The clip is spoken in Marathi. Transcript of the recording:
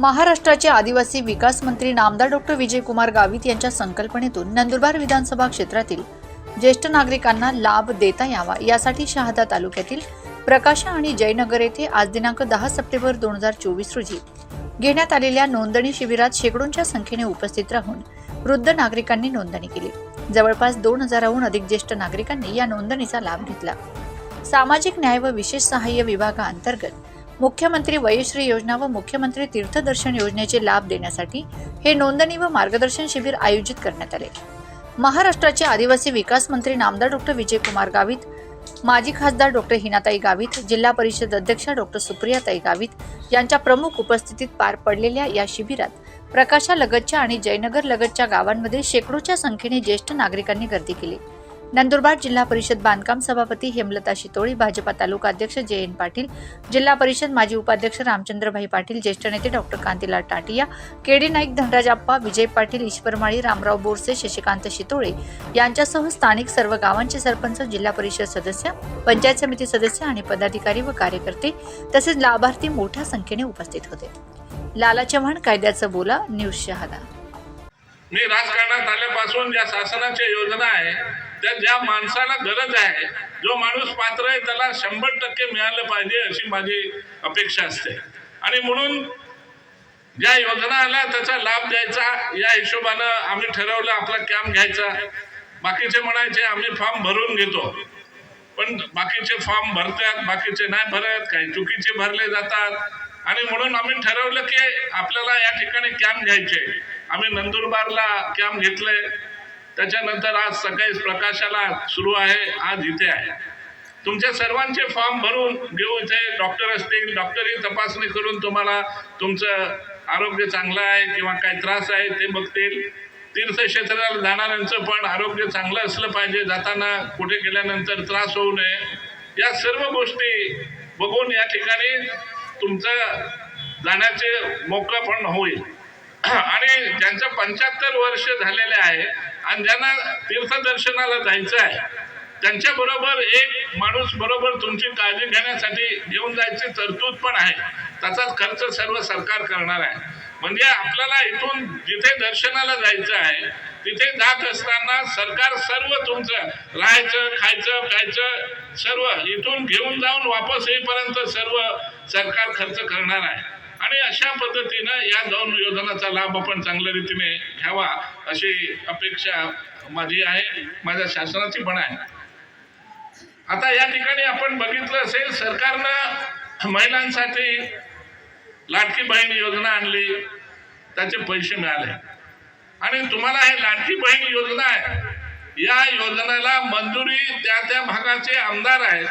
महाराष्ट्राचे आदिवासी विकास मंत्री नामदार डॉक्टर विजयकुमार गावित यांच्या संकल्पनेतून नंदुरबार विधानसभा क्षेत्रातील ज्येष्ठ नागरिकांना लाभ देता यावा यासाठी शहादा तालुक्यातील प्रकाशा आणि जयनगर येथे आज दिनांक दहा सप्टेंबर दोन हजार चोवीस रोजी घेण्यात आलेल्या नोंदणी शिबिरात शेकडोंच्या संख्येने उपस्थित राहून वृद्ध नागरिकांनी नोंदणी केली. जवळपास दोन हजाराहून अधिक ज्येष्ठ नागरिकांनी या नोंदणीचा लाभ घेतला. सामाजिक न्याय व विशेष सहाय्य विभागाअंतर्गत मुख्यमंत्री वयश्री योजना व मुख्यमंत्री तीर्थदर्शन योजनेचे लाभ देण्यासाठी हे नोंदणी व मार्गदर्शन शिबिर आयोजित करण्यात आले. महाराष्ट्राचे आदिवासी विकास मंत्री नामदार डॉक्टर विजयकुमार गावित माजी खासदार डॉक्टर हिनाताई गावित जिल्हा परिषद अध्यक्षा डॉक्टर सुप्रियाताई गावित यांच्या प्रमुख उपस्थितीत पार पडलेल्या या शिबिरात प्रकाशा लगतच्या आणि जयनगर लगतच्या गावांमध्ये शेकडोच्या संख्येने ज्येष्ठ नागरिकांनी गर्दी केली. नंदुरबार जिल्हा परिषद बांधकाम सभापती हेमलता शितोळी भाजपा तालुका अध्यक्ष जे एन पाटील जिल्हा परिषद माजी उपाध्यक्ष रामचंद्रभाई पाटील ज्येष्ठ नेते डॉक्टर कांतीलाल टाटिया केडी नाईक धनराज आप्पा विजय पाटील ईश्वर माळी रामराव बोरसे शशिकांत शितोळे यांच्यासह स्थानिक सर्व गावांचे सरपंच जिल्हा परिषद सदस्य पंचायत समिती सदस्य आणि पदाधिकारी व कार्यकर्ते तसेच लाभार्थी मोठ्या संख्येने उपस्थित होते. लाला चव्हाण कायद्याचं बोला न्यूज शहादा. मी राजकारणात आल्यापासून ज्या शासनाच्या योजना आहे त्या ज्या माणसाला गरज आहे जो माणूस पात्र आहे त्याला शंभर टक्के मिळालं पाहिजे अशी माझी अपेक्षा असते. आणि म्हणून ज्या योजना आल्या त्याचा लाभ द्यायचा या हिशोबानं आम्ही ठरवलं आपला कॅम्प घ्यायचा. बाकीचे म्हणायचे आम्ही फॉर्म भरून घेतो. पण बाकीचे फॉर्म भरतात बाकीचे नाही भरत काही चुकीचे भरले जातात. आणि म्हणून आम्ही ठरवलं की आपल्याला या ठिकाणी कॅम्प घ्यायचे. आम्ही नंदुरबारला कॅम्प घेतले त्याच्यानंतर आज सकाळी प्रकाशाला सुरू आहे आज इथे आहे. तुमच्या सर्वांचे फॉर्म भरून घेऊ इथे. डॉक्टर असतील डॉक्टरही तपासणी करून तुम्हाला तुमचं आरोग्य चांगलं आहे किंवा काही त्रास आहे ते बघतील. तीर्थक्षेत्राला जाणाऱ्यांचं पण आरोग्य चांगलं असलं पाहिजे. जाताना कुठे गेल्यानंतर त्रास होऊ नये. या सर्व गोष्टी बघून या ठिकाणी तुमचं जाण्याचे मोका पण होईल. आणि ज्यांचं पंच्याहत्तर वर्ष झालेले आहे आणि ज्यांना तीर्थदर्शनाला जायचं आहे त्यांच्या बरोबर एक माणूस बरोबर तुमची काळजी घेण्यासाठी घेऊन जायची तरतूद पण आहे. त्याचाच खर्च सर्व सरकार करणार आहे. म्हणजे आपल्याला इथून जिथे दर्शनाला जायचं आहे तिथे जात असताना सरकार सर्व तुमचं राहायचं खायचं प्यायचं सर्व इथून घेऊन जाऊन वापस येईपर्यंत सर्व सरकार खर्च करणार आहे. आणि अशा पद्धतीनं या दोन योजनाचा लाभ आपण चांगल्या रीतीने घ्यावा अशी अपेक्षा माझी आहे माझ्या शासनाची पण आहे. आता या ठिकाणी आपण बघितलं असेल सरकारनं महिलांसाठी लाडकी बहीण योजना आणली त्याचे पैसे मिळाले. आणि तुम्हाला हे लाडकी बहीण योजना आहे या योजनेला मंजुरी त्या त्या भागाचे आमदार आहेत.